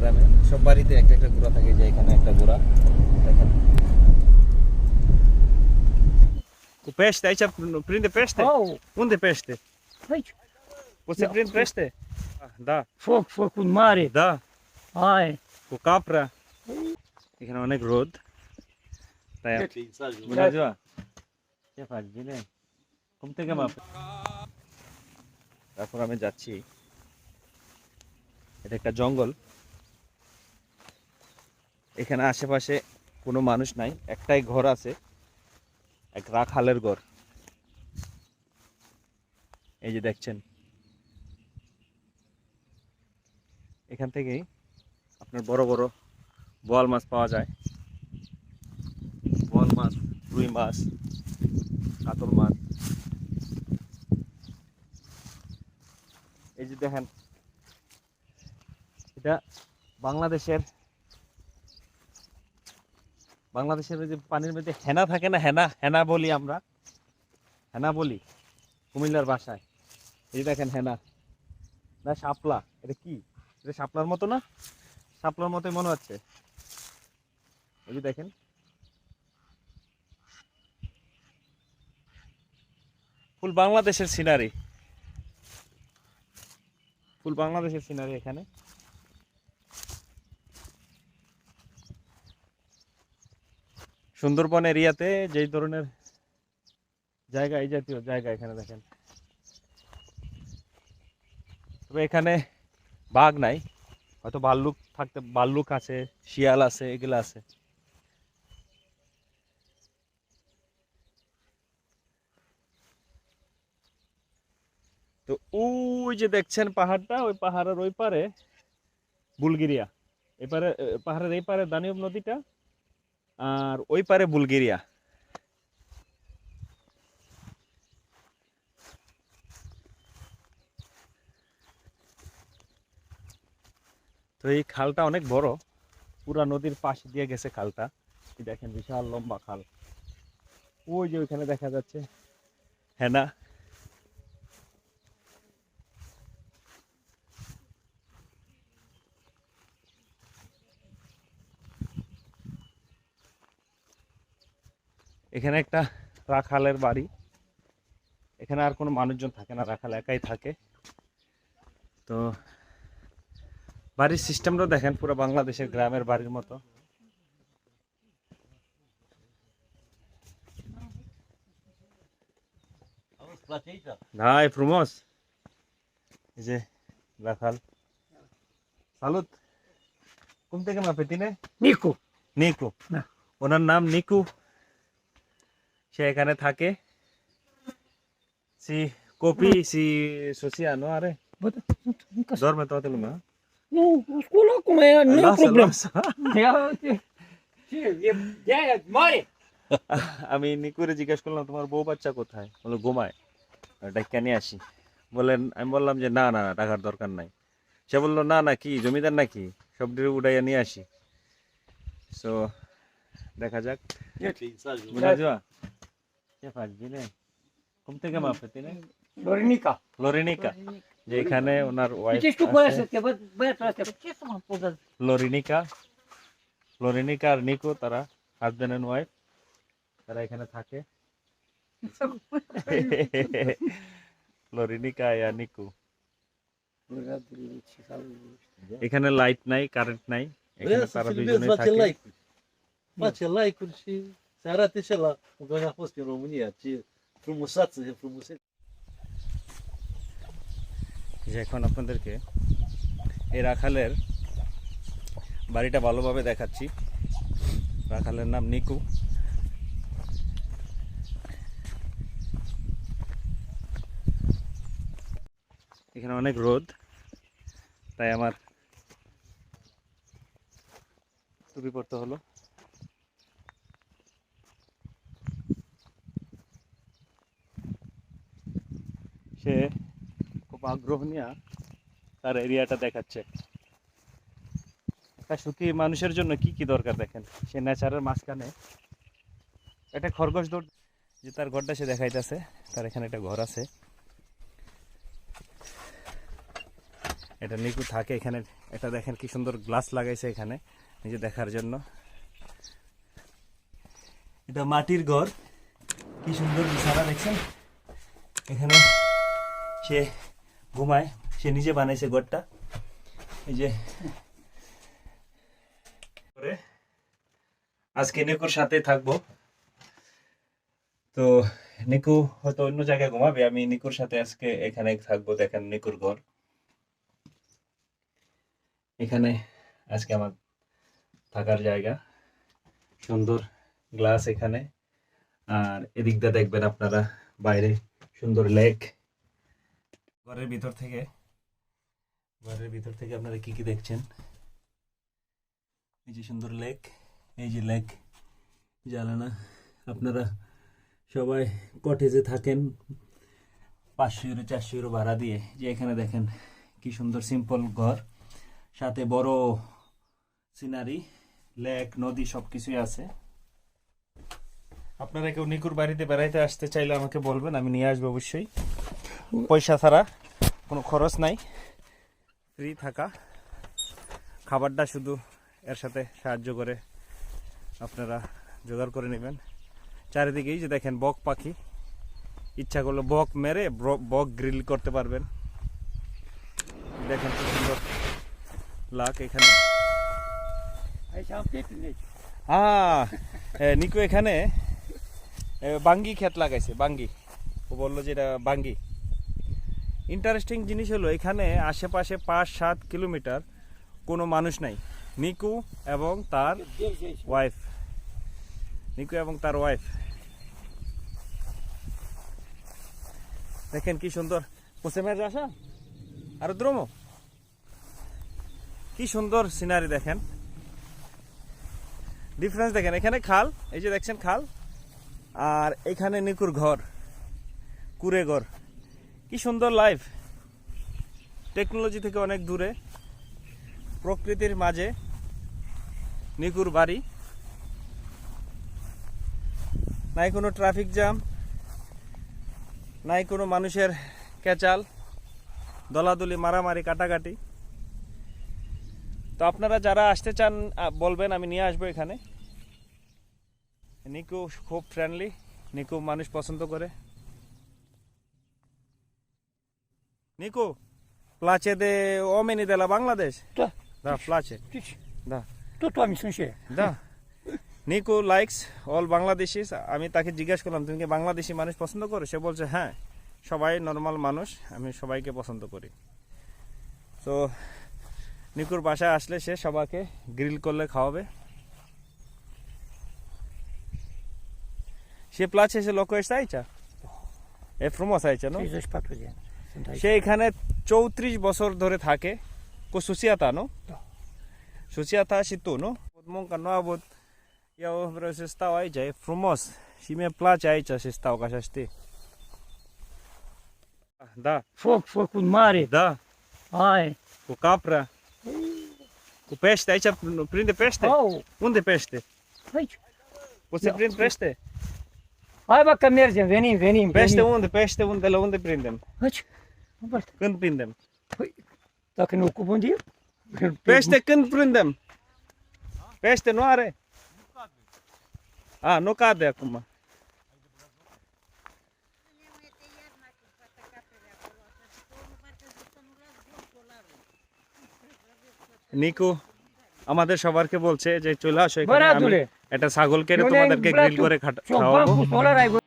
গ্রামে সব বাড়িতে একটা একটা গোড়া থাকে যে এখানে একটা গোড়া দেখেন O peste, aí já prende peste? Oh, Onde é peste? ai, Você Não, prende peste? Ah, Dá, fogo, fogo com mare. dá. Ai, O capra. এখানে অনেক রোদ তাই বুঝা যাওয়া কে পারবি রে ঘুম থেকে মাপ তারপর আমি যাচ্ছি এটা একটা জঙ্গল এখানে আশেপাশে কোনো মানুষ নাই, একটাই ঘর আছে, এক রাখালের ঘর। এই যে দেখছেন। এখান থেকেই আপনার বড় বড় বোয়াল মাছ পাওয়া যায়। বোয়াল মাছ, রুই মাছ, কাতল মাছ। এই যে দেখেন, এটা বাংলাদেশের বাংলাদেশের যে পানির মধ্যে হেনা থাকে না, হেনা হেনা বলি আমরা। হেনা বলি, কুমিল্লার বাসায়। এই দেখেন হেনা। না, শাপলা। এটা কি? এটা শাপলার মতো না? শাপলার মতোই মনে হচ্ছে। এই যে দেখেন। ফুল বাংলাদেশের সিনারি। ফুল বাংলাদেশের সিনারি এখানে। সুন্দরবন এরিয়াতে যেই ধরনের জায়গা, এই জাতীয় জায়গা এখানে দেখেন। তবে এখানে বাঘ নাই, হয়তো ভাল্লুক থাকতে ভাল্লুক আছে, শিয়াল আছে, এগুলো আছে। তো ওই যে দেখছেন পাহাড়টা, ওই পাহাড়ের ওই পারে, বুলগেরিয়া। এপারে পাহাড়ের এই পারে দানিয়ব নদীটা আর ওই পারে বুলগেরিয়া। তো এই খালটা অনেক বড়। পুরা নদীর পাশ দিয়ে গেছে খালটা। দেখেন, বিশাল লম্বা খাল। ওই যে ওইখানে দেখা যাচ্ছে। হেনা এখানে একটা রাখালের বাড়ি। এখানে আর কোনো মানুষজন থাকে না রাখাল একাই থাকে। তো বাড়ির সিস্টেমটাও দেখেন পুরো বাংলাদেশের গ্রামের বাড়ির মতো। ভাই প্রমোস এই যে রাখাল। সালুত কোন থেকে মাপে তিনে. নিকু। না। ওনার নাম নিকু। সে এখানে থাকে। সি কপি সি সোসিয়ানো আরে। é Lasă, problema. lasă. É, mare. আমি নিকুরে জিজ্ঞেস করলাম তোমার বউ বাচ্চা কোথায়? বলে ঘুমায়। ডাক্কা নিয়ে আসি। বললেন আমি বললাম যে না না না, টাকার দরকার নাই। সে বলল না না কি জমিদার নাকি? সব ডিরে উড়াইয়া নিয়ে আসি। সো দেখা যাক। বুঝা যাওয়া কে পারবি রে ঘুম থেকে মাপে তিনি Dorinica. ফ্লোরিনিকা যে এখানে ওনার E wife que tu conhece? Que vai, vai atrás. Que que é essa uma coisa? Florinica Florinica আর নিকো তারা হাজব্যান্ড অ্যান্ড ওয়াইফ তারা এখানে থাকে ফ্লোরিনিকা আর নিকু এখানে লাইট নাই কারেন্ট নাই এখানে তারা দুইজনে থাকে Face like-uri și se arate și la unde a fost în România, ce frumusață, ce frumusețe. যে এখন আপনাদেরকে এই রাখালের বাড়িটা ভালোভাবে দেখাচ্ছি। রাখালের নাম নিকু। এখানে অনেক রোদ তাই আমার টুপি পড়তে হলো সে খুব আগ্রহ নিয়ে তার এরিয়াটা দেখাচ্ছে। একটা সুখী মানুষের জন্য কি কি দরকার দেখেন? সে নেচারের মাঝখানে একটা খরগোশ দৌড় যে তার ঘরটা সে দেখাইতেছে, তার এখানে একটা ঘর আছে। এটা নিকু থাকে এখানে। এটা দেখেন কি সুন্দর গ্লাস লাগাইছে এখানে, নিজে দেখার জন্য। এটা মাটির ঘর। কি সুন্দর বিছানা দেখছেন? এখানে সে ঘুমায়। সে নিজে বানাইছে ঘরটা। এই যে। করে আজকে নিকুর সাথে থাকব। তো নিকু হয়তো অন্য জায়গায় ঘুমাবে, আমি নিকুর সাথে আজকে এখানে থাকব। দেখেন নিকুর ঘর। এখানে আজকে আমার থাকার জায়গা। সুন্দর গ্লাস এখানে। আর এদিকটা দেখবেন আপনারা বাইরে সুন্দর লেক। ঘরের ভিতর থেকে। ঘরের ভিতর থেকে আপনারা কি কি দেখছেন? এই যে সুন্দর লেক, এই যে লেক জ্বালানা আপনারা সবাই কটেজে থাকেন, পাঁচশো ইউরো, চারশো ইউরো ভাড়া দিয়ে, যে এখানে দেখেন কি সুন্দর সিম্পল ঘর, সাথে বড় সিনারি লেক, নদী সব কিছুই আছে। আপনারা কেউ নিকুর বাড়িতে বেড়াইতে আসতে চাইলে আমাকে বলবেন, আমি নিয়ে আসব অবশ্যই। পয়সা ছাড়া কোনো খরচ নাই। ফ্রি থাকা। খাবারটা শুধু এর সাথে সাহায্য করে আপনারা জোগাড় করে নেবেন। চারিদিকেই যে দেখেন বক পাখি। ইচ্ছা করলে বক মেরে বক গ্রিল করতে পারবেন। দেখেন কি সুন্দর লাক এখানে। নিকু এখানে বাঙ্গি ক্ষেত লাগাইছে, বাঙ্গি। ও বলল যে এটা বাঙ্গি। ইন্টারেস্টিং জিনিস হলো, এখানে আশেপাশে পাঁচ, সাত কিলোমিটার কোনো মানুষ নাই। নিকু এবং তার ওয়াইফ নিকু এবং তার ওয়াইফ দেখেন কি সুন্দর। পোসেমের আসা আর দ্রোমো? কি সুন্দর সিনারি দেখেন। ডিফারেন্স দেখেন, এখানে খাল, এই যে দেখছেন খাল, আর এখানে নিকুর ঘর, কুড়ে ঘর। কি সুন্দর লাইফ টেকনোলজি থেকে অনেক দূরে, প্রকৃতির মাঝে নিকুর বাড়ি। নাই কোনো ট্রাফিক জ্যাম নাই কোনো মানুষের ক্যাচাল, দলাদলি, মারামারি, কাটাকাটি। তো আপনারা যারা আসতে চান বলবেন, আমি নিয়ে আসব এখানে। নিকু খুব ফ্রেন্ডলি নিকু মানুষ পছন্দ করে। নিকু প্লাচে de oamenii de la Bangladesh? Da. Da, place. Da. Tot oameni sunt și ei. Da. Nicu likes all Bangladeshi আমি তাকে জিজ্ঞাসা করলাম তুমি কি বাংলাদেশি মানুষ পছন্দ করো সে বলছে হ্যাঁ সবাই নর্মাল মানুষ আমি সবাইকে পছন্দ করি তো নিকুর বাসায় আসলে সে সবাইকে গ্রিল করলে খাওয়াবে সে প্লাছে সে লোক এসে আইচা এ ফ্রুমস আইচা নো 34 de ani. Sunt aici. সে এখানে চৌত্রিশ বছর ধরে থাকে cu soția ta, nu? Da. Soția ta și tu, nu? Munca nu a avut... Eu vreau să stau aici, e frumos. Și mie place aici să stau, ca așa știi. Da, Foc făcut mare. da, Hai. cu capra. Cu pește, aici prinde pește? Au. Unde pește? Aici. Poți să Da. prind pește? Hai bă că mergem, venim, venim. Pește venim. unde? Pește unde? La unde prindem? Aici. Când prindem? Păi, Dacă de el? Pește când prindem? Pește nu are? A, nu cade acum. Nicu আমাদের সবারকে বলছে যে চলে আসো এখানে একটা ছাগল কেটে তোমাদেরকে গ্রিল করে খাওয়াবো